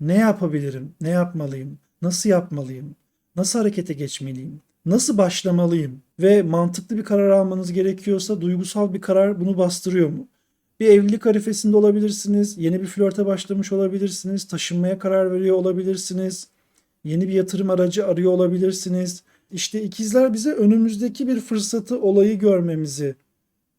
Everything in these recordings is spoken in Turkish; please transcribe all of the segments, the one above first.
Ne yapabilirim? Ne yapmalıyım? Nasıl yapmalıyım? Nasıl harekete geçmeliyim? Nasıl başlamalıyım? Ve mantıklı bir karar almanız gerekiyorsa duygusal bir karar bunu bastırıyor mu? Bir evlilik arifesinde olabilirsiniz, yeni bir flörte başlamış olabilirsiniz, taşınmaya karar veriyor olabilirsiniz, yeni bir yatırım aracı arıyor olabilirsiniz. İşte ikizler bize önümüzdeki bir fırsatı, olayı görmemizi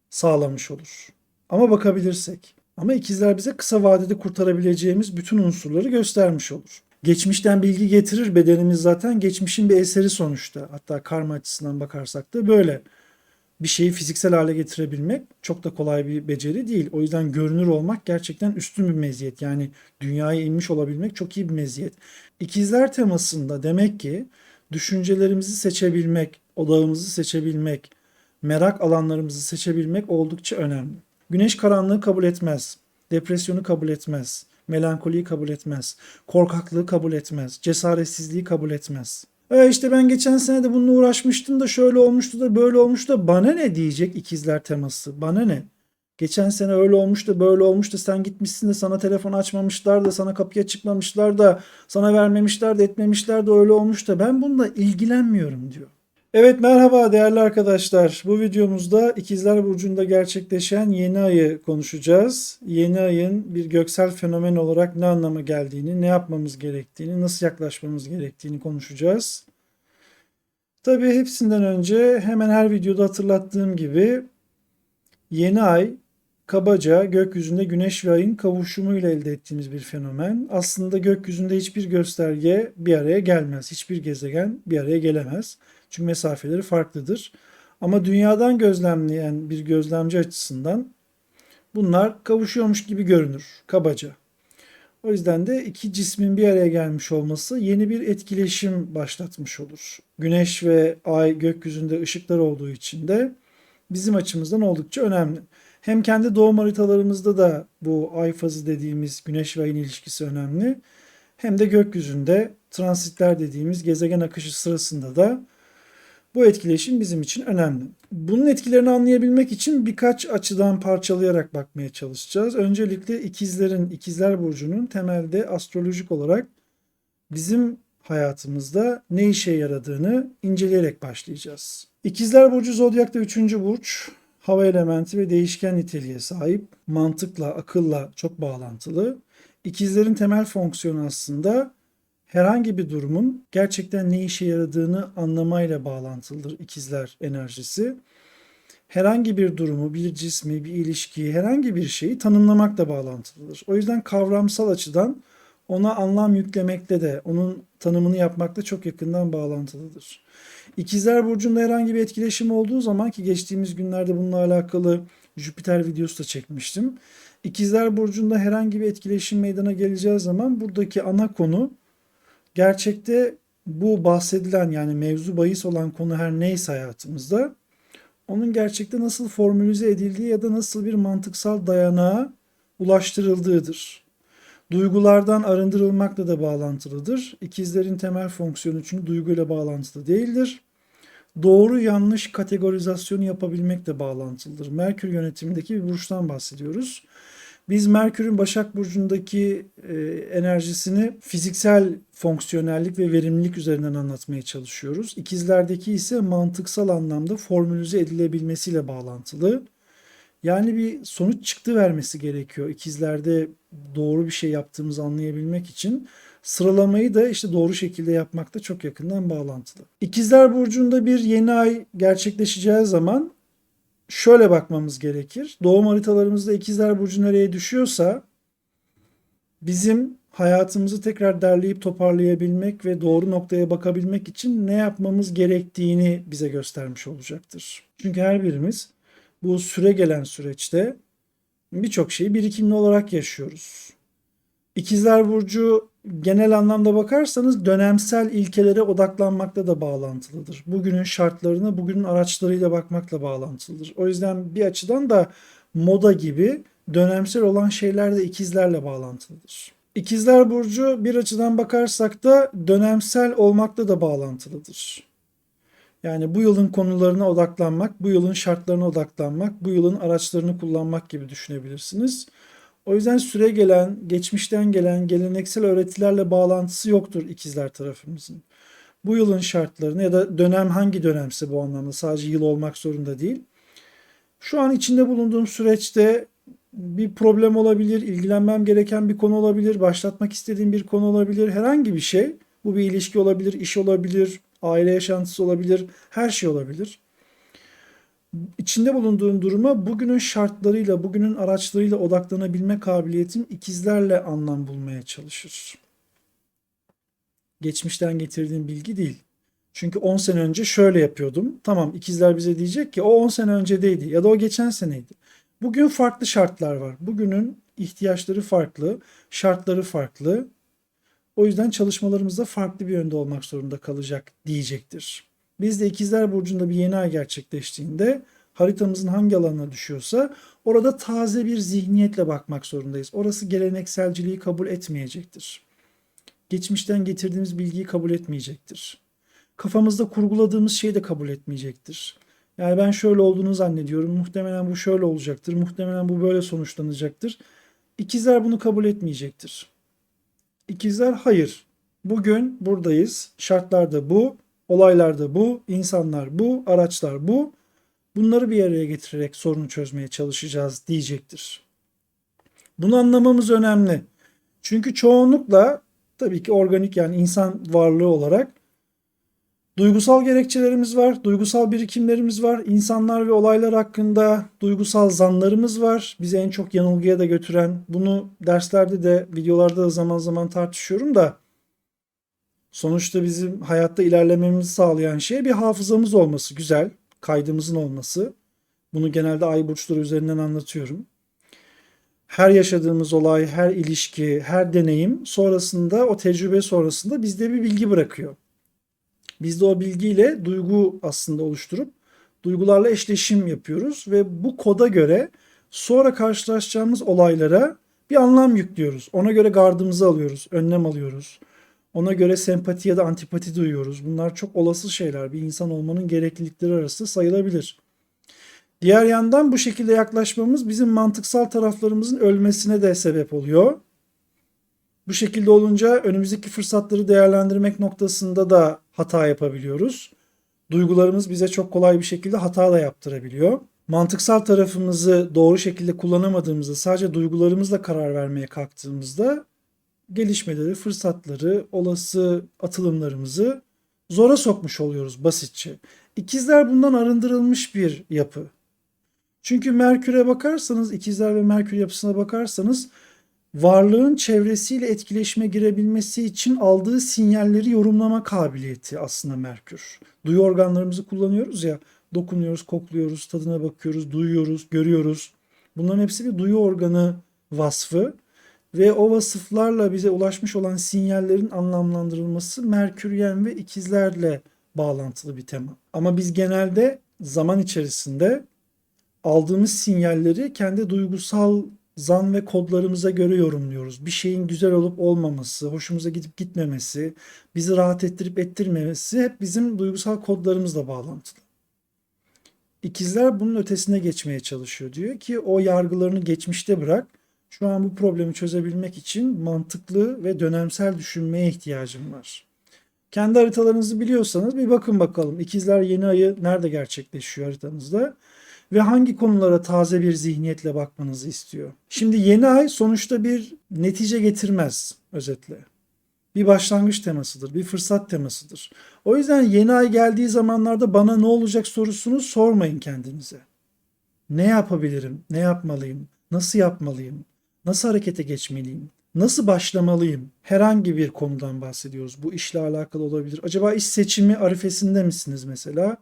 sağlamış olur. Ama bakabilirsek. Ama ikizler bize kısa vadede kurtarabileceğimiz bütün unsurları göstermiş olur. Geçmişten bilgi getirir bedenimiz zaten geçmişin bir eseri sonuçta. Hatta karma açısından bakarsak da böyle. Bir şeyi fiziksel hale getirebilmek çok da kolay bir beceri değil. O yüzden görünür olmak gerçekten üstün bir meziyet. Yani dünyaya inmiş olabilmek çok iyi bir meziyet. İkizler temasında demek ki düşüncelerimizi seçebilmek, odağımızı seçebilmek, merak alanlarımızı seçebilmek oldukça önemli. Güneş karanlığı kabul etmez. Depresyonu kabul etmez. Melankoliyi kabul etmez. Korkaklığı kabul etmez. Cesaretsizliği kabul etmez. E işte ben geçen sene de bununla uğraşmıştım da şöyle olmuştu da böyle olmuştu da bana ne diyecek ikizler teması? Bana ne? Geçen sene öyle olmuş da böyle olmuş da sen gitmişsin de sana telefon açmamışlar da sana kapıya çıkmamışlar da sana vermemişler de etmemişler de öyle olmuş da ben bununla ilgilenmiyorum diyor. Evet merhaba değerli arkadaşlar. Bu videomuzda İkizler Burcu'nda gerçekleşen yeni ayı konuşacağız. Yeni ayın bir göksel fenomen olarak ne anlama geldiğini, ne yapmamız gerektiğini, nasıl yaklaşmamız gerektiğini konuşacağız. Tabii hepsinden önce hemen her videoda hatırlattığım gibi yeni ay kabaca gökyüzünde güneş ve ayın kavuşumuyla elde ettiğimiz bir fenomen. Aslında gökyüzünde hiçbir gösterge bir araya gelmez. Hiçbir gezegen bir araya gelemez. Çünkü mesafeleri farklıdır. Ama dünyadan gözlemleyen bir gözlemci açısından bunlar kavuşuyormuş gibi görünür kabaca. O yüzden de iki cismin bir araya gelmiş olması yeni bir etkileşim başlatmış olur. Güneş ve ay gökyüzünde ışıklar olduğu için de bizim açımızdan oldukça önemli. Hem kendi doğum haritalarımızda da bu ay fazı dediğimiz güneş ve ayın ilişkisi önemli. Hem de gökyüzünde transitler dediğimiz gezegen akışı sırasında da bu etkileşim bizim için önemli. Bunun etkilerini anlayabilmek için birkaç açıdan parçalayarak bakmaya çalışacağız. Öncelikle ikizlerin, ikizler burcunun temelde astrolojik olarak bizim hayatımızda ne işe yaradığını inceleyerek başlayacağız. İkizler burcu zodyakta 3. burç, hava elementi ve değişken niteliğe sahip, mantıkla, akılla çok bağlantılı. İkizlerin temel fonksiyonu aslında herhangi bir durumun gerçekten ne işe yaradığını anlamayla bağlantılıdır ikizler enerjisi. Herhangi bir durumu, bir cismi, bir ilişkiyi, herhangi bir şeyi tanımlamakla bağlantılıdır. O yüzden kavramsal açıdan ona anlam yüklemekle de, onun tanımını yapmakla çok yakından bağlantılıdır. İkizler Burcu'nda herhangi bir etkileşim olduğu zaman ki geçtiğimiz günlerde bununla alakalı Jüpiter videosu da çekmiştim. İkizler Burcu'nda herhangi bir etkileşim meydana geleceği zaman buradaki ana konu gerçekte bu bahsedilen yani mevzu bahis olan konu her neyse hayatımızda onun gerçekte nasıl formülize edildiği ya da nasıl bir mantıksal dayanağa ulaştırıldığıdır. Duygulardan arındırılmakla da bağlantılıdır. İkizlerin temel fonksiyonu çünkü duyguyla bağlantılı değildir. Doğru yanlış kategorizasyonu yapabilmekle bağlantılıdır. Merkür yönetimindeki bir burçtan bahsediyoruz. Biz Merkür'ün Başak Burcu'ndaki e, enerjisini fiziksel fonksiyonellik ve verimlilik üzerinden anlatmaya çalışıyoruz. İkizlerdeki ise mantıksal anlamda formülize edilebilmesiyle bağlantılı. Yani bir sonuç çıktı vermesi gerekiyor. İkizlerde doğru bir şey yaptığımızı anlayabilmek için sıralamayı da işte doğru şekilde yapmakta çok yakından bağlantılı. İkizler Burcu'nda bir yeni ay gerçekleşeceği zaman şöyle bakmamız gerekir. Doğum haritalarımızda ikizler burcu nereye düşüyorsa bizim hayatımızı tekrar derleyip toparlayabilmek ve doğru noktaya bakabilmek için ne yapmamız gerektiğini bize göstermiş olacaktır. Çünkü her birimiz bu süre gelen süreçte birçok şeyi birikimli olarak yaşıyoruz. İkizler Burcu genel anlamda bakarsanız dönemsel ilkelere odaklanmakla da bağlantılıdır. Bugünün şartlarına, bugünün araçlarıyla bakmakla bağlantılıdır. O yüzden bir açıdan da moda gibi dönemsel olan şeyler de ikizlerle bağlantılıdır. İkizler Burcu bir açıdan bakarsak da dönemsel olmakla da bağlantılıdır. Yani bu yılın konularına odaklanmak, bu yılın şartlarına odaklanmak, bu yılın araçlarını kullanmak gibi düşünebilirsiniz. O yüzden süre gelen, geçmişten gelen geleneksel öğretilerle bağlantısı yoktur ikizler tarafımızın. Bu yılın şartlarını ya da dönem hangi dönemse bu anlamda sadece yıl olmak zorunda değil. Şu an içinde bulunduğum süreçte bir problem olabilir, ilgilenmem gereken bir konu olabilir, başlatmak istediğim bir konu olabilir, herhangi bir şey. Bu bir ilişki olabilir, iş olabilir, aile yaşantısı olabilir, her şey olabilir. İçinde bulunduğum duruma bugünün şartlarıyla, bugünün araçlarıyla odaklanabilme kabiliyetim ikizlerle anlam bulmaya çalışır. Geçmişten getirdiğim bilgi değil. Çünkü 10 sene önce şöyle yapıyordum. Tamam ikizler bize diyecek ki o 10 sene öncedeydi ya da o geçen seneydi. Bugün farklı şartlar var. Bugünün ihtiyaçları farklı, şartları farklı. O yüzden çalışmalarımızda farklı bir yönde olmak zorunda kalacak diyecektir. Biz de ikizler burcunda bir yeni ay gerçekleştiğinde haritamızın hangi alanına düşüyorsa orada taze bir zihniyetle bakmak zorundayız. Orası gelenekselciliği kabul etmeyecektir. Geçmişten getirdiğimiz bilgiyi kabul etmeyecektir. Kafamızda kurguladığımız şeyi de kabul etmeyecektir. Yani ben şöyle olduğunu zannediyorum. Muhtemelen bu şöyle olacaktır. Muhtemelen bu böyle sonuçlanacaktır. İkizler bunu kabul etmeyecektir. İkizler hayır. Bugün buradayız. Şartlar da bu. Olaylar da bu. insanlar bu. Araçlar bu. Bunları bir araya getirerek sorunu çözmeye çalışacağız diyecektir. Bunu anlamamız önemli. Çünkü çoğunlukla tabii ki organik yani insan varlığı olarak Duygusal gerekçelerimiz var, duygusal birikimlerimiz var. İnsanlar ve olaylar hakkında duygusal zanlarımız var. Bizi en çok yanılgıya da götüren. Bunu derslerde de, videolarda da zaman zaman tartışıyorum da sonuçta bizim hayatta ilerlememizi sağlayan şey bir hafızamız olması. Güzel, kaydımızın olması. Bunu genelde ay burçları üzerinden anlatıyorum. Her yaşadığımız olay, her ilişki, her deneyim sonrasında o tecrübe sonrasında bizde bir bilgi bırakıyor. Biz de o bilgiyle duygu aslında oluşturup duygularla eşleşim yapıyoruz ve bu koda göre sonra karşılaşacağımız olaylara bir anlam yüklüyoruz. Ona göre gardımızı alıyoruz, önlem alıyoruz. Ona göre sempati ya da antipati duyuyoruz. Bunlar çok olası şeyler. Bir insan olmanın gereklilikleri arasında sayılabilir. Diğer yandan bu şekilde yaklaşmamız bizim mantıksal taraflarımızın ölmesine de sebep oluyor. Bu şekilde olunca önümüzdeki fırsatları değerlendirmek noktasında da hata yapabiliyoruz. Duygularımız bize çok kolay bir şekilde hata da yaptırabiliyor. Mantıksal tarafımızı doğru şekilde kullanamadığımızda sadece duygularımızla karar vermeye kalktığımızda gelişmeleri, fırsatları, olası atılımlarımızı zora sokmuş oluyoruz basitçe. İkizler bundan arındırılmış bir yapı. Çünkü Merkür'e bakarsanız, ikizler ve Merkür yapısına bakarsanız varlığın çevresiyle etkileşime girebilmesi için aldığı sinyalleri yorumlama kabiliyeti aslında Merkür. Duyu organlarımızı kullanıyoruz ya, dokunuyoruz, kokluyoruz, tadına bakıyoruz, duyuyoruz, görüyoruz. Bunların hepsi bir duyu organı vasfı ve o vasıflarla bize ulaşmış olan sinyallerin anlamlandırılması Merküryen ve ikizlerle bağlantılı bir tema. Ama biz genelde zaman içerisinde aldığımız sinyalleri kendi duygusal zan ve kodlarımıza göre yorumluyoruz. Bir şeyin güzel olup olmaması, hoşumuza gidip gitmemesi, bizi rahat ettirip ettirmemesi hep bizim duygusal kodlarımızla bağlantılı. İkizler bunun ötesine geçmeye çalışıyor. Diyor ki o yargılarını geçmişte bırak. Şu an bu problemi çözebilmek için mantıklı ve dönemsel düşünmeye ihtiyacım var. Kendi haritalarınızı biliyorsanız bir bakın bakalım. İkizler yeni ayı nerede gerçekleşiyor haritanızda? ve hangi konulara taze bir zihniyetle bakmanızı istiyor. Şimdi yeni ay sonuçta bir netice getirmez özetle. Bir başlangıç temasıdır, bir fırsat temasıdır. O yüzden yeni ay geldiği zamanlarda bana ne olacak sorusunu sormayın kendinize. Ne yapabilirim? Ne yapmalıyım? Nasıl yapmalıyım? Nasıl harekete geçmeliyim? Nasıl başlamalıyım? Herhangi bir konudan bahsediyoruz. Bu işle alakalı olabilir. Acaba iş seçimi arifesinde misiniz mesela?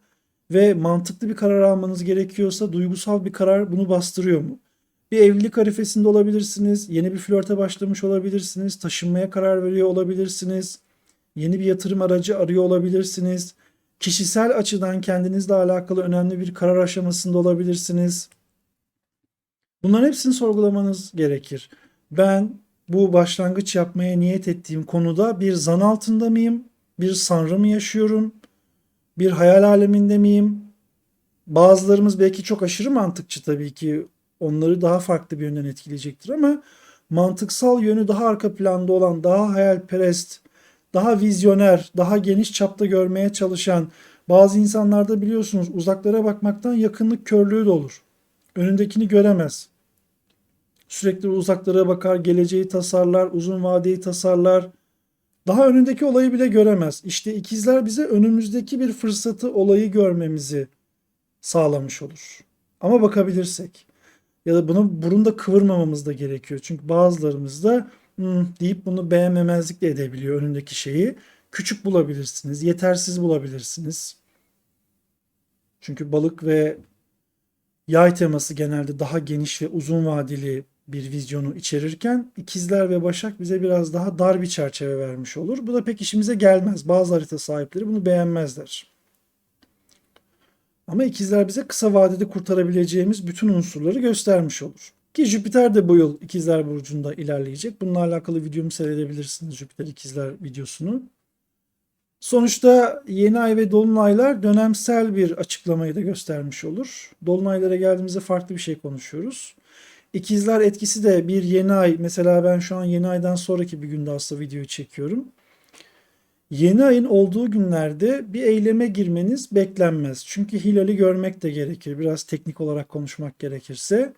ve mantıklı bir karar almanız gerekiyorsa duygusal bir karar bunu bastırıyor mu? Bir evlilik arifesinde olabilirsiniz, yeni bir flörte başlamış olabilirsiniz, taşınmaya karar veriyor olabilirsiniz, yeni bir yatırım aracı arıyor olabilirsiniz, kişisel açıdan kendinizle alakalı önemli bir karar aşamasında olabilirsiniz. Bunların hepsini sorgulamanız gerekir. Ben bu başlangıç yapmaya niyet ettiğim konuda bir zan altında mıyım? Bir sanrı mı yaşıyorum? bir hayal aleminde miyim? Bazılarımız belki çok aşırı mantıkçı tabii ki onları daha farklı bir yönden etkileyecektir ama mantıksal yönü daha arka planda olan, daha hayalperest, daha vizyoner, daha geniş çapta görmeye çalışan bazı insanlarda biliyorsunuz uzaklara bakmaktan yakınlık körlüğü de olur. Önündekini göremez. Sürekli uzaklara bakar, geleceği tasarlar, uzun vadeyi tasarlar. Daha önündeki olayı bile göremez. İşte ikizler bize önümüzdeki bir fırsatı, olayı görmemizi sağlamış olur. Ama bakabilirsek ya da bunu burunda kıvırmamamız da gerekiyor. Çünkü bazılarımız da "Hmm," deyip bunu beğenmemezlik de edebiliyor önündeki şeyi. Küçük bulabilirsiniz, yetersiz bulabilirsiniz. Çünkü balık ve yay teması genelde daha geniş ve uzun vadeli bir vizyonu içerirken ikizler ve başak bize biraz daha dar bir çerçeve vermiş olur. Bu da pek işimize gelmez. Bazı harita sahipleri bunu beğenmezler. Ama ikizler bize kısa vadede kurtarabileceğimiz bütün unsurları göstermiş olur. Ki Jüpiter de bu yıl ikizler burcunda ilerleyecek. Bununla alakalı videomu seyredebilirsiniz Jüpiter ikizler videosunu. Sonuçta yeni ay ve dolunaylar dönemsel bir açıklamayı da göstermiş olur. Dolunaylara geldiğimizde farklı bir şey konuşuyoruz. İkizler etkisi de bir yeni ay. Mesela ben şu an yeni aydan sonraki bir günde aslında videoyu çekiyorum. Yeni ayın olduğu günlerde bir eyleme girmeniz beklenmez. Çünkü hilali görmek de gerekir. Biraz teknik olarak konuşmak gerekirse.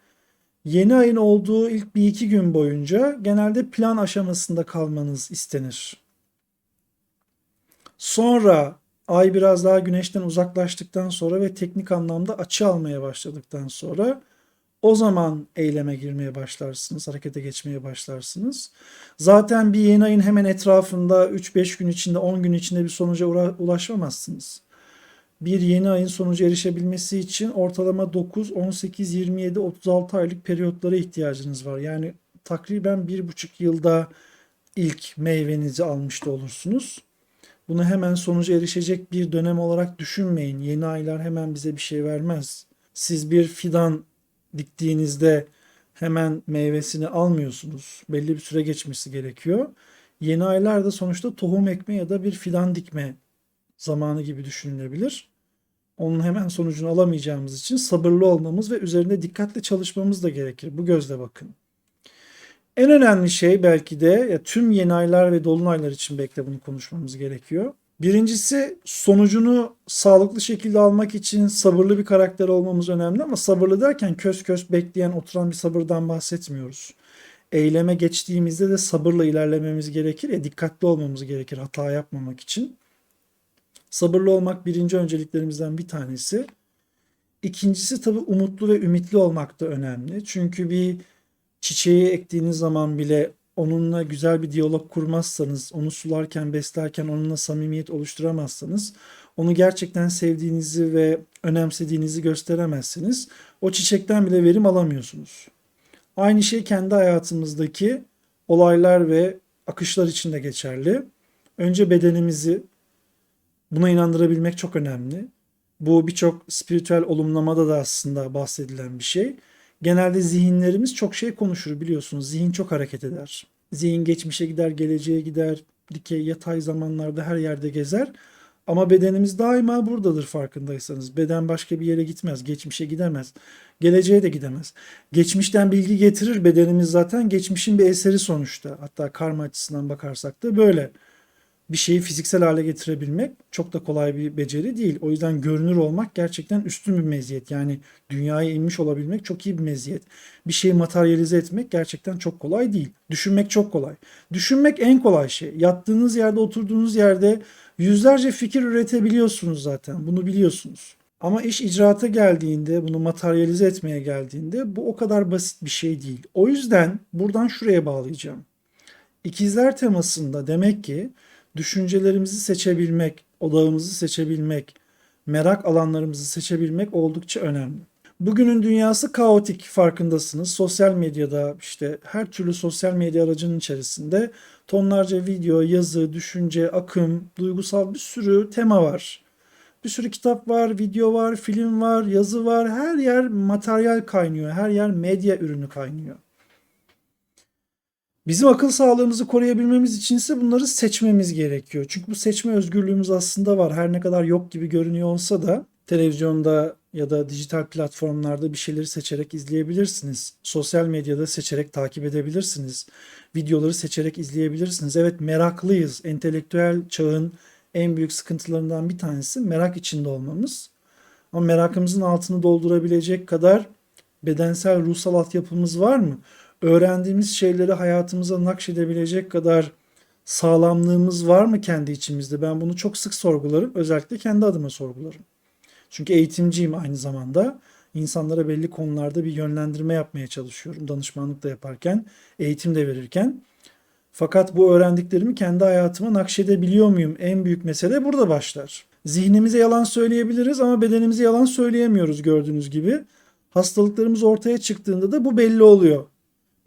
Yeni ayın olduğu ilk bir iki gün boyunca genelde plan aşamasında kalmanız istenir. Sonra ay biraz daha güneşten uzaklaştıktan sonra ve teknik anlamda açı almaya başladıktan sonra o zaman eyleme girmeye başlarsınız, harekete geçmeye başlarsınız. Zaten bir yeni ayın hemen etrafında 3-5 gün içinde, 10 gün içinde bir sonuca ula- ulaşamazsınız. Bir yeni ayın sonuca erişebilmesi için ortalama 9, 18, 27, 36 aylık periyotlara ihtiyacınız var. Yani takriben bir buçuk yılda ilk meyvenizi almış da olursunuz. Bunu hemen sonuca erişecek bir dönem olarak düşünmeyin. Yeni aylar hemen bize bir şey vermez. Siz bir fidan diktiğinizde hemen meyvesini almıyorsunuz. Belli bir süre geçmesi gerekiyor. Yeni aylar da sonuçta tohum ekme ya da bir fidan dikme zamanı gibi düşünülebilir. Onun hemen sonucunu alamayacağımız için sabırlı olmamız ve üzerinde dikkatle çalışmamız da gerekir. Bu gözle bakın. En önemli şey belki de ya tüm yeni aylar ve dolunaylar için bekle bunu konuşmamız gerekiyor. Birincisi sonucunu sağlıklı şekilde almak için sabırlı bir karakter olmamız önemli ama sabırlı derken kös kös bekleyen oturan bir sabırdan bahsetmiyoruz. Eyleme geçtiğimizde de sabırla ilerlememiz gerekir ya dikkatli olmamız gerekir hata yapmamak için. Sabırlı olmak birinci önceliklerimizden bir tanesi. İkincisi tabii umutlu ve ümitli olmak da önemli. Çünkü bir çiçeği ektiğiniz zaman bile onunla güzel bir diyalog kurmazsanız, onu sularken, beslerken onunla samimiyet oluşturamazsanız, onu gerçekten sevdiğinizi ve önemsediğinizi gösteremezsiniz. O çiçekten bile verim alamıyorsunuz. Aynı şey kendi hayatımızdaki olaylar ve akışlar için de geçerli. Önce bedenimizi buna inandırabilmek çok önemli. Bu birçok spiritüel olumlamada da aslında bahsedilen bir şey. Genelde zihinlerimiz çok şey konuşur biliyorsunuz. Zihin çok hareket eder. Zihin geçmişe gider, geleceğe gider, dikey, yatay zamanlarda her yerde gezer. Ama bedenimiz daima buradadır farkındaysanız. Beden başka bir yere gitmez, geçmişe gidemez, geleceğe de gidemez. Geçmişten bilgi getirir, bedenimiz zaten geçmişin bir eseri sonuçta. Hatta karma açısından bakarsak da böyle bir şeyi fiziksel hale getirebilmek çok da kolay bir beceri değil. O yüzden görünür olmak gerçekten üstün bir meziyet. Yani dünyaya inmiş olabilmek çok iyi bir meziyet. Bir şeyi materyalize etmek gerçekten çok kolay değil. Düşünmek çok kolay. Düşünmek en kolay şey. Yattığınız yerde, oturduğunuz yerde yüzlerce fikir üretebiliyorsunuz zaten. Bunu biliyorsunuz. Ama iş icraata geldiğinde, bunu materyalize etmeye geldiğinde bu o kadar basit bir şey değil. O yüzden buradan şuraya bağlayacağım. İkizler temasında demek ki düşüncelerimizi seçebilmek, odağımızı seçebilmek, merak alanlarımızı seçebilmek oldukça önemli. Bugünün dünyası kaotik farkındasınız. Sosyal medyada işte her türlü sosyal medya aracının içerisinde tonlarca video, yazı, düşünce, akım, duygusal bir sürü tema var. Bir sürü kitap var, video var, film var, yazı var. Her yer materyal kaynıyor. Her yer medya ürünü kaynıyor. Bizim akıl sağlığımızı koruyabilmemiz için ise bunları seçmemiz gerekiyor. Çünkü bu seçme özgürlüğümüz aslında var. Her ne kadar yok gibi görünüyor olsa da televizyonda ya da dijital platformlarda bir şeyleri seçerek izleyebilirsiniz. Sosyal medyada seçerek takip edebilirsiniz. Videoları seçerek izleyebilirsiniz. Evet meraklıyız. Entelektüel çağın en büyük sıkıntılarından bir tanesi merak içinde olmamız. Ama merakımızın altını doldurabilecek kadar bedensel, ruhsal altyapımız var mı? Öğrendiğimiz şeyleri hayatımıza nakşedebilecek kadar sağlamlığımız var mı kendi içimizde? Ben bunu çok sık sorgularım. Özellikle kendi adıma sorgularım. Çünkü eğitimciyim aynı zamanda. İnsanlara belli konularda bir yönlendirme yapmaya çalışıyorum. Danışmanlık da yaparken, eğitim de verirken. Fakat bu öğrendiklerimi kendi hayatıma nakşedebiliyor muyum? En büyük mesele burada başlar. Zihnimize yalan söyleyebiliriz ama bedenimize yalan söyleyemiyoruz gördüğünüz gibi. Hastalıklarımız ortaya çıktığında da bu belli oluyor.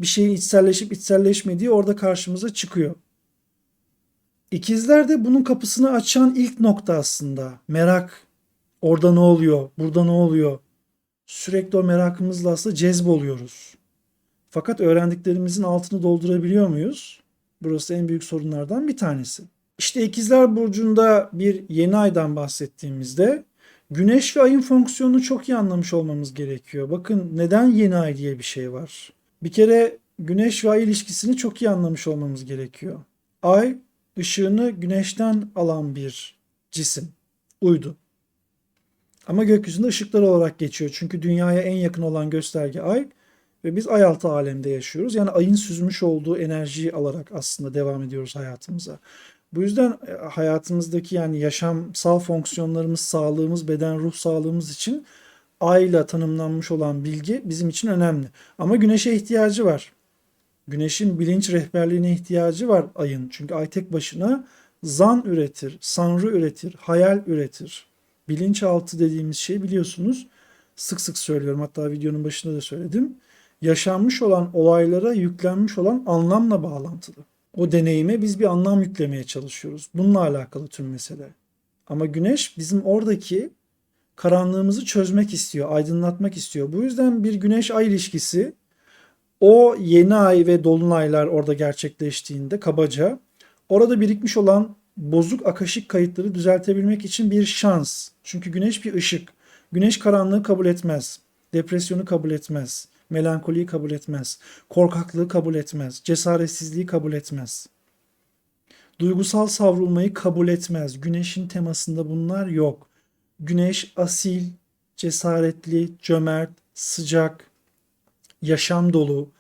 Bir şeyin içselleşip içselleşmediği orada karşımıza çıkıyor. İkizler de bunun kapısını açan ilk nokta aslında. Merak. Orada ne oluyor? Burada ne oluyor? Sürekli o merakımızla aslında cezboluyoruz. Fakat öğrendiklerimizin altını doldurabiliyor muyuz? Burası en büyük sorunlardan bir tanesi. İşte ikizler burcunda bir yeni aydan bahsettiğimizde güneş ve ayın fonksiyonunu çok iyi anlamış olmamız gerekiyor. Bakın neden yeni ay diye bir şey var. Bir kere güneş ve ay ilişkisini çok iyi anlamış olmamız gerekiyor. Ay ışığını güneşten alan bir cisim, uydu. Ama gökyüzünde ışıklar olarak geçiyor. Çünkü dünyaya en yakın olan gösterge ay ve biz ay altı alemde yaşıyoruz. Yani ayın süzmüş olduğu enerjiyi alarak aslında devam ediyoruz hayatımıza. Bu yüzden e, hayatımızdaki yani yaşamsal fonksiyonlarımız, sağlığımız, beden, ruh sağlığımız için ayla tanımlanmış olan bilgi bizim için önemli. Ama güneşe ihtiyacı var. Güneşin bilinç rehberliğine ihtiyacı var ayın. Çünkü ay tek başına zan üretir, sanrı üretir, hayal üretir. Bilinçaltı dediğimiz şey biliyorsunuz sık sık söylüyorum hatta videonun başında da söyledim. Yaşanmış olan olaylara yüklenmiş olan anlamla bağlantılı. O deneyime biz bir anlam yüklemeye çalışıyoruz. Bununla alakalı tüm mesele. Ama güneş bizim oradaki karanlığımızı çözmek istiyor, aydınlatmak istiyor. Bu yüzden bir güneş ay ilişkisi o yeni ay ve dolunaylar orada gerçekleştiğinde kabaca orada birikmiş olan bozuk akaşik kayıtları düzeltebilmek için bir şans. Çünkü güneş bir ışık. Güneş karanlığı kabul etmez. Depresyonu kabul etmez. Melankoliyi kabul etmez. Korkaklığı kabul etmez. Cesaretsizliği kabul etmez. Duygusal savrulmayı kabul etmez. Güneşin temasında bunlar yok. Güneş asil, cesaretli, cömert, sıcak, yaşam dolu,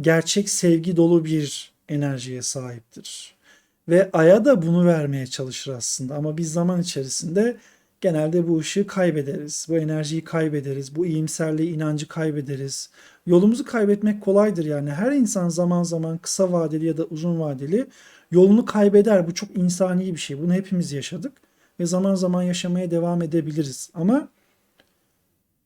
gerçek sevgi dolu bir enerjiye sahiptir. Ve Ay'a da bunu vermeye çalışır aslında. Ama biz zaman içerisinde genelde bu ışığı kaybederiz. Bu enerjiyi kaybederiz. Bu iyimserliği, inancı kaybederiz. Yolumuzu kaybetmek kolaydır yani. Her insan zaman zaman kısa vadeli ya da uzun vadeli yolunu kaybeder. Bu çok insani bir şey. Bunu hepimiz yaşadık. Ve zaman zaman yaşamaya devam edebiliriz. Ama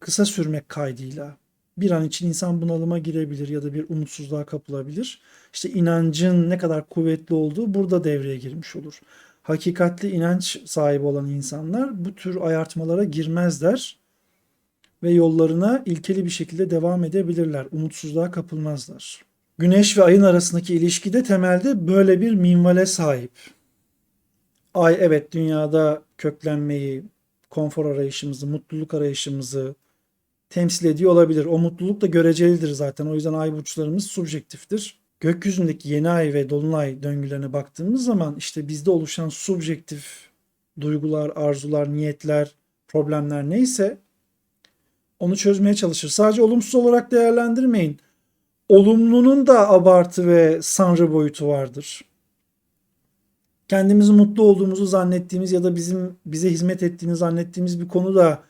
kısa sürmek kaydıyla bir an için insan bunalıma girebilir ya da bir umutsuzluğa kapılabilir. İşte inancın ne kadar kuvvetli olduğu burada devreye girmiş olur. Hakikatli inanç sahibi olan insanlar bu tür ayartmalara girmezler ve yollarına ilkeli bir şekilde devam edebilirler. Umutsuzluğa kapılmazlar. Güneş ve ayın arasındaki ilişki de temelde böyle bir minvale sahip. Ay evet dünyada köklenmeyi, konfor arayışımızı, mutluluk arayışımızı, temsil ediyor olabilir. O mutluluk da görecelidir zaten. O yüzden ay burçlarımız subjektiftir. Gökyüzündeki yeni ay ve dolunay döngülerine baktığımız zaman işte bizde oluşan subjektif duygular, arzular, niyetler, problemler neyse onu çözmeye çalışır. Sadece olumsuz olarak değerlendirmeyin. Olumlunun da abartı ve sanrı boyutu vardır. Kendimizi mutlu olduğumuzu zannettiğimiz ya da bizim bize hizmet ettiğini zannettiğimiz bir konu da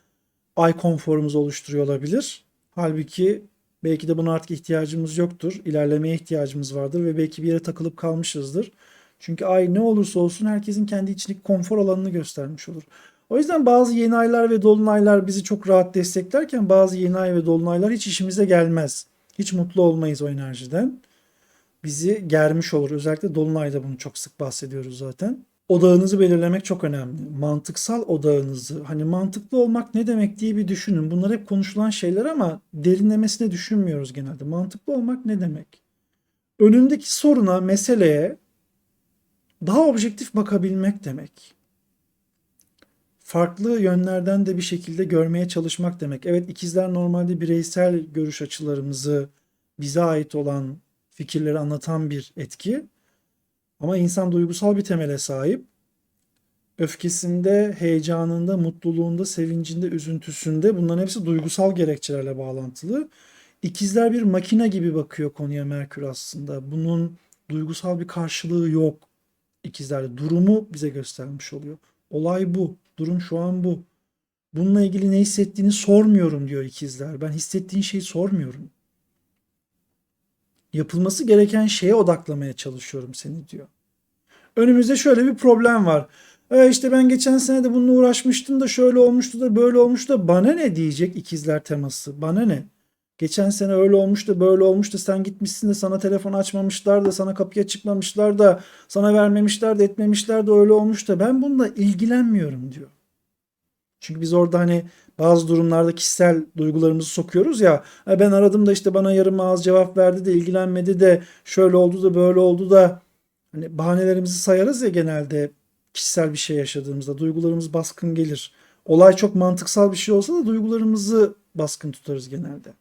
ay konforumuzu oluşturuyor olabilir. Halbuki belki de buna artık ihtiyacımız yoktur. İlerlemeye ihtiyacımız vardır ve belki bir yere takılıp kalmışızdır. Çünkü ay ne olursa olsun herkesin kendi içindeki konfor alanını göstermiş olur. O yüzden bazı yeni aylar ve dolunaylar bizi çok rahat desteklerken bazı yeni ay ve dolunaylar hiç işimize gelmez. Hiç mutlu olmayız o enerjiden. Bizi germiş olur. Özellikle dolunayda bunu çok sık bahsediyoruz zaten odağınızı belirlemek çok önemli. Mantıksal odağınızı, hani mantıklı olmak ne demek diye bir düşünün. Bunlar hep konuşulan şeyler ama derinlemesine düşünmüyoruz genelde. Mantıklı olmak ne demek? Önündeki soruna, meseleye daha objektif bakabilmek demek. farklı yönlerden de bir şekilde görmeye çalışmak demek. Evet ikizler normalde bireysel görüş açılarımızı bize ait olan fikirleri anlatan bir etki. Ama insan duygusal bir temele sahip. Öfkesinde, heyecanında, mutluluğunda, sevincinde, üzüntüsünde bunların hepsi duygusal gerekçelerle bağlantılı. İkizler bir makine gibi bakıyor konuya Merkür aslında. Bunun duygusal bir karşılığı yok. İkizlerde durumu bize göstermiş oluyor. Olay bu. Durum şu an bu. Bununla ilgili ne hissettiğini sormuyorum diyor ikizler. Ben hissettiğin şeyi sormuyorum. Yapılması gereken şeye odaklamaya çalışıyorum seni diyor. Önümüzde şöyle bir problem var. E işte ben geçen sene de bununla uğraşmıştım da şöyle olmuştu da böyle olmuştu da bana ne diyecek ikizler teması? Bana ne? Geçen sene öyle olmuş da böyle olmuş da sen gitmişsin de sana telefon açmamışlar da sana kapıya çıkmamışlar da sana vermemişler de etmemişler de öyle olmuş da ben bununla ilgilenmiyorum diyor. Çünkü biz orada hani bazı durumlarda kişisel duygularımızı sokuyoruz ya. "Ha Ben aradım da işte bana yarım ağız cevap verdi de ilgilenmedi de şöyle oldu da böyle oldu da hani bahanelerimizi sayarız ya genelde kişisel bir şey yaşadığımızda duygularımız baskın gelir. Olay çok mantıksal bir şey olsa da duygularımızı baskın tutarız genelde.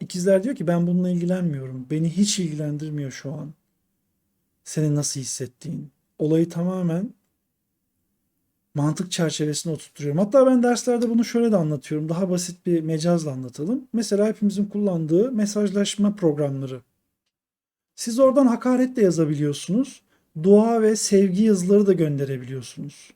İkizler diyor ki ben bununla ilgilenmiyorum. Beni hiç ilgilendirmiyor şu an. Senin nasıl hissettiğin. Olayı tamamen mantık çerçevesine oturtuyorum. Hatta ben derslerde bunu şöyle de anlatıyorum. Daha basit bir mecazla anlatalım. Mesela hepimizin kullandığı mesajlaşma programları. Siz oradan hakaret de yazabiliyorsunuz. Dua ve sevgi yazıları da gönderebiliyorsunuz.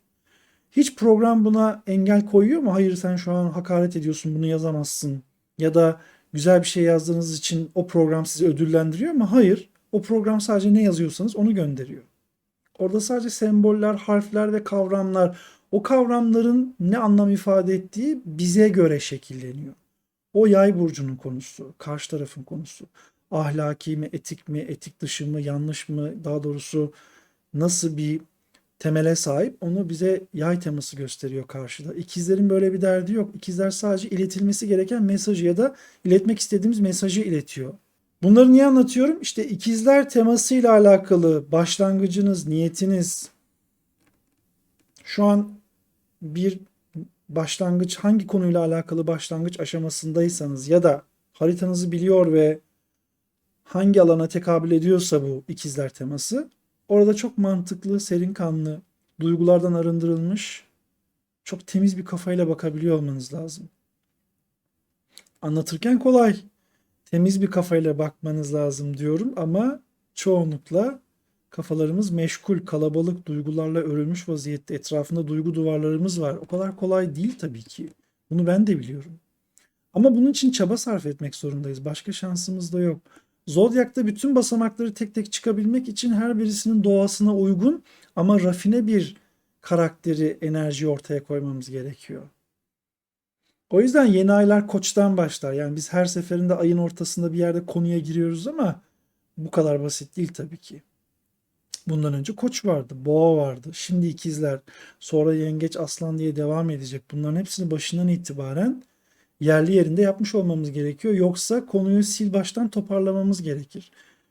Hiç program buna engel koyuyor mu? Hayır sen şu an hakaret ediyorsun bunu yazamazsın. Ya da güzel bir şey yazdığınız için o program sizi ödüllendiriyor mu? Hayır. O program sadece ne yazıyorsanız onu gönderiyor. Orada sadece semboller, harfler ve kavramlar, o kavramların ne anlam ifade ettiği bize göre şekilleniyor. O yay burcunun konusu, karşı tarafın konusu. Ahlaki mi, etik mi, etik dışı mı, yanlış mı, daha doğrusu nasıl bir temele sahip onu bize yay teması gösteriyor karşıda. İkizlerin böyle bir derdi yok. İkizler sadece iletilmesi gereken mesajı ya da iletmek istediğimiz mesajı iletiyor. Bunları niye anlatıyorum? İşte ikizler temasıyla alakalı başlangıcınız, niyetiniz şu an bir başlangıç hangi konuyla alakalı başlangıç aşamasındaysanız ya da haritanızı biliyor ve hangi alana tekabül ediyorsa bu ikizler teması orada çok mantıklı, serin kanlı, duygulardan arındırılmış, çok temiz bir kafayla bakabiliyor olmanız lazım. Anlatırken kolay temiz bir kafayla bakmanız lazım diyorum ama çoğunlukla kafalarımız meşgul, kalabalık duygularla örülmüş vaziyette. Etrafında duygu duvarlarımız var. O kadar kolay değil tabii ki. Bunu ben de biliyorum. Ama bunun için çaba sarf etmek zorundayız. Başka şansımız da yok. Zodyak'ta bütün basamakları tek tek çıkabilmek için her birisinin doğasına uygun ama rafine bir karakteri, enerji ortaya koymamız gerekiyor. O yüzden yeni aylar koçtan başlar. Yani biz her seferinde ayın ortasında bir yerde konuya giriyoruz ama bu kadar basit değil tabii ki. Bundan önce koç vardı, boğa vardı, şimdi ikizler, sonra yengeç, aslan diye devam edecek. Bunların hepsini başından itibaren yerli yerinde yapmış olmamız gerekiyor. Yoksa konuyu sil baştan toparlamamız gerekir.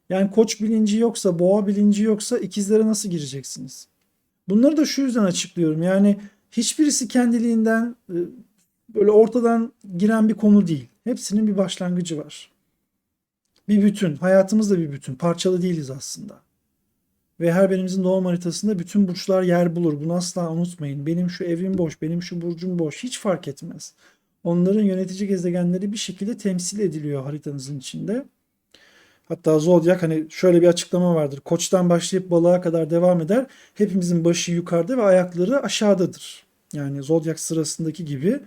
Yani koç bilinci yoksa, boğa bilinci yoksa ikizlere nasıl gireceksiniz? Bunları da şu yüzden açıklıyorum. Yani hiçbirisi kendiliğinden e, böyle ortadan giren bir konu değil. Hepsinin bir başlangıcı var. Bir bütün. Hayatımız da bir bütün. Parçalı değiliz aslında. Ve her birimizin doğum haritasında bütün burçlar yer bulur. Bunu asla unutmayın. Benim şu evim boş, benim şu burcum boş. Hiç fark etmez. Onların yönetici gezegenleri bir şekilde temsil ediliyor haritanızın içinde. Hatta zodyak hani şöyle bir açıklama vardır. Koçtan başlayıp balığa kadar devam eder. Hepimizin başı yukarıda ve ayakları aşağıdadır. Yani zodyak sırasındaki gibi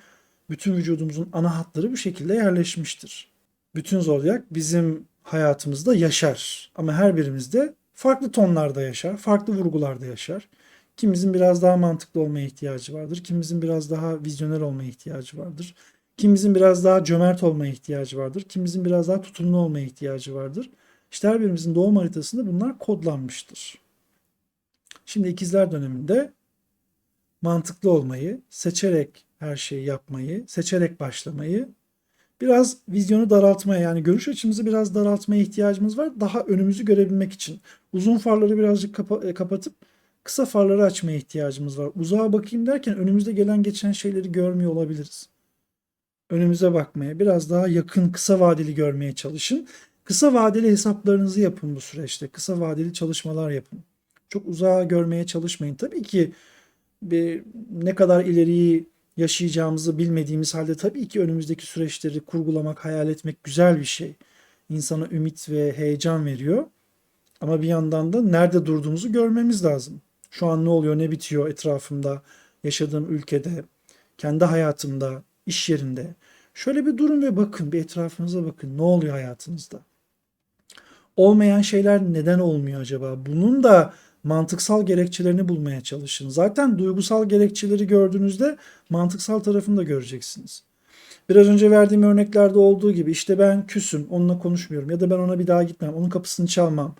bütün vücudumuzun ana hatları bu şekilde yerleşmiştir. Bütün zodyak bizim hayatımızda yaşar. Ama her birimizde farklı tonlarda yaşar, farklı vurgularda yaşar. Kimimizin biraz daha mantıklı olmaya ihtiyacı vardır. Kimimizin biraz daha vizyoner olmaya ihtiyacı vardır. Kimimizin biraz daha cömert olmaya ihtiyacı vardır. Kimimizin biraz daha tutumlu olmaya ihtiyacı vardır. İşte her birimizin doğum haritasında bunlar kodlanmıştır. Şimdi ikizler döneminde mantıklı olmayı, seçerek her şeyi yapmayı, seçerek başlamayı, biraz vizyonu daraltmaya yani görüş açımızı biraz daraltmaya ihtiyacımız var. Daha önümüzü görebilmek için. Uzun farları birazcık kapa- e, kapatıp Kısa farları açmaya ihtiyacımız var. Uzağa bakayım derken önümüzde gelen geçen şeyleri görmüyor olabiliriz. Önümüze bakmaya, biraz daha yakın, kısa vadeli görmeye çalışın. Kısa vadeli hesaplarınızı yapın bu süreçte. Kısa vadeli çalışmalar yapın. Çok uzağa görmeye çalışmayın. Tabii ki bir, ne kadar ileriyi yaşayacağımızı bilmediğimiz halde tabii ki önümüzdeki süreçleri kurgulamak, hayal etmek güzel bir şey. İnsana ümit ve heyecan veriyor. Ama bir yandan da nerede durduğumuzu görmemiz lazım. Şu an ne oluyor, ne bitiyor etrafımda, yaşadığım ülkede, kendi hayatımda, iş yerinde. Şöyle bir durun ve bakın, bir etrafınıza bakın. Ne oluyor hayatınızda? Olmayan şeyler neden olmuyor acaba? Bunun da mantıksal gerekçelerini bulmaya çalışın. Zaten duygusal gerekçeleri gördüğünüzde mantıksal tarafını da göreceksiniz. Biraz önce verdiğim örneklerde olduğu gibi işte ben küsüm, onunla konuşmuyorum ya da ben ona bir daha gitmem, onun kapısını çalmam.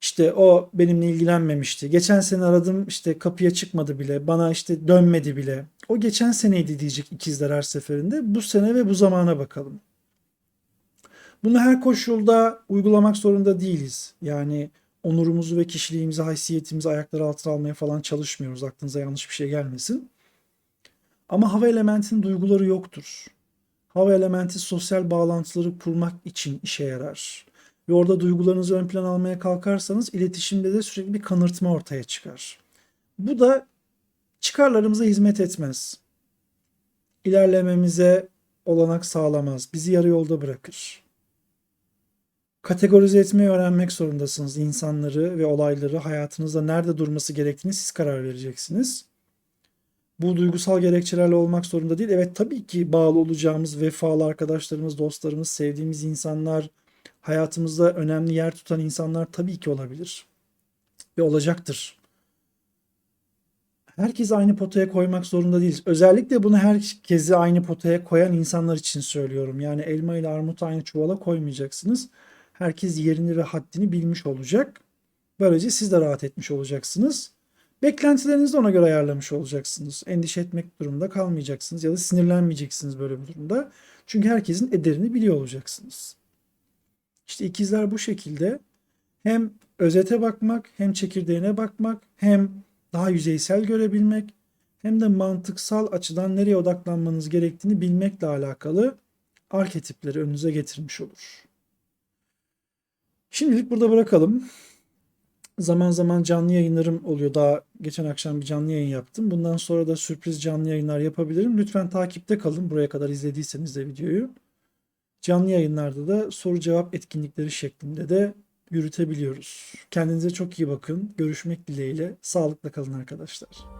İşte o benimle ilgilenmemişti. Geçen sene aradım işte kapıya çıkmadı bile. Bana işte dönmedi bile. O geçen seneydi diyecek ikizler her seferinde. Bu sene ve bu zamana bakalım. Bunu her koşulda uygulamak zorunda değiliz. Yani onurumuzu ve kişiliğimizi, haysiyetimizi ayaklar altına almaya falan çalışmıyoruz. Aklınıza yanlış bir şey gelmesin. Ama hava elementinin duyguları yoktur. Hava elementi sosyal bağlantıları kurmak için işe yarar. Ve orada duygularınızı ön plana almaya kalkarsanız iletişimde de sürekli bir kanırtma ortaya çıkar. Bu da çıkarlarımıza hizmet etmez. İlerlememize olanak sağlamaz. Bizi yarı yolda bırakır. Kategorize etmeyi öğrenmek zorundasınız. İnsanları ve olayları hayatınızda nerede durması gerektiğini siz karar vereceksiniz. Bu duygusal gerekçelerle olmak zorunda değil. Evet tabii ki bağlı olacağımız vefalı arkadaşlarımız, dostlarımız, sevdiğimiz insanlar, hayatımızda önemli yer tutan insanlar tabii ki olabilir. Ve olacaktır. Herkesi aynı potaya koymak zorunda değiliz. Özellikle bunu herkesi aynı potaya koyan insanlar için söylüyorum. Yani elma ile armut aynı çuvala koymayacaksınız. Herkes yerini ve haddini bilmiş olacak. Böylece siz de rahat etmiş olacaksınız. Beklentilerinizi de ona göre ayarlamış olacaksınız. Endişe etmek durumunda kalmayacaksınız ya da sinirlenmeyeceksiniz böyle bir durumda. Çünkü herkesin ederini biliyor olacaksınız. İşte ikizler bu şekilde hem özete bakmak, hem çekirdeğine bakmak, hem daha yüzeysel görebilmek, hem de mantıksal açıdan nereye odaklanmanız gerektiğini bilmekle alakalı arketipleri önünüze getirmiş olur. Şimdilik burada bırakalım. Zaman zaman canlı yayınlarım oluyor. Daha geçen akşam bir canlı yayın yaptım. Bundan sonra da sürpriz canlı yayınlar yapabilirim. Lütfen takipte kalın. Buraya kadar izlediyseniz de videoyu. Canlı yayınlarda da soru cevap etkinlikleri şeklinde de yürütebiliyoruz. Kendinize çok iyi bakın. Görüşmek dileğiyle. Sağlıkla kalın arkadaşlar.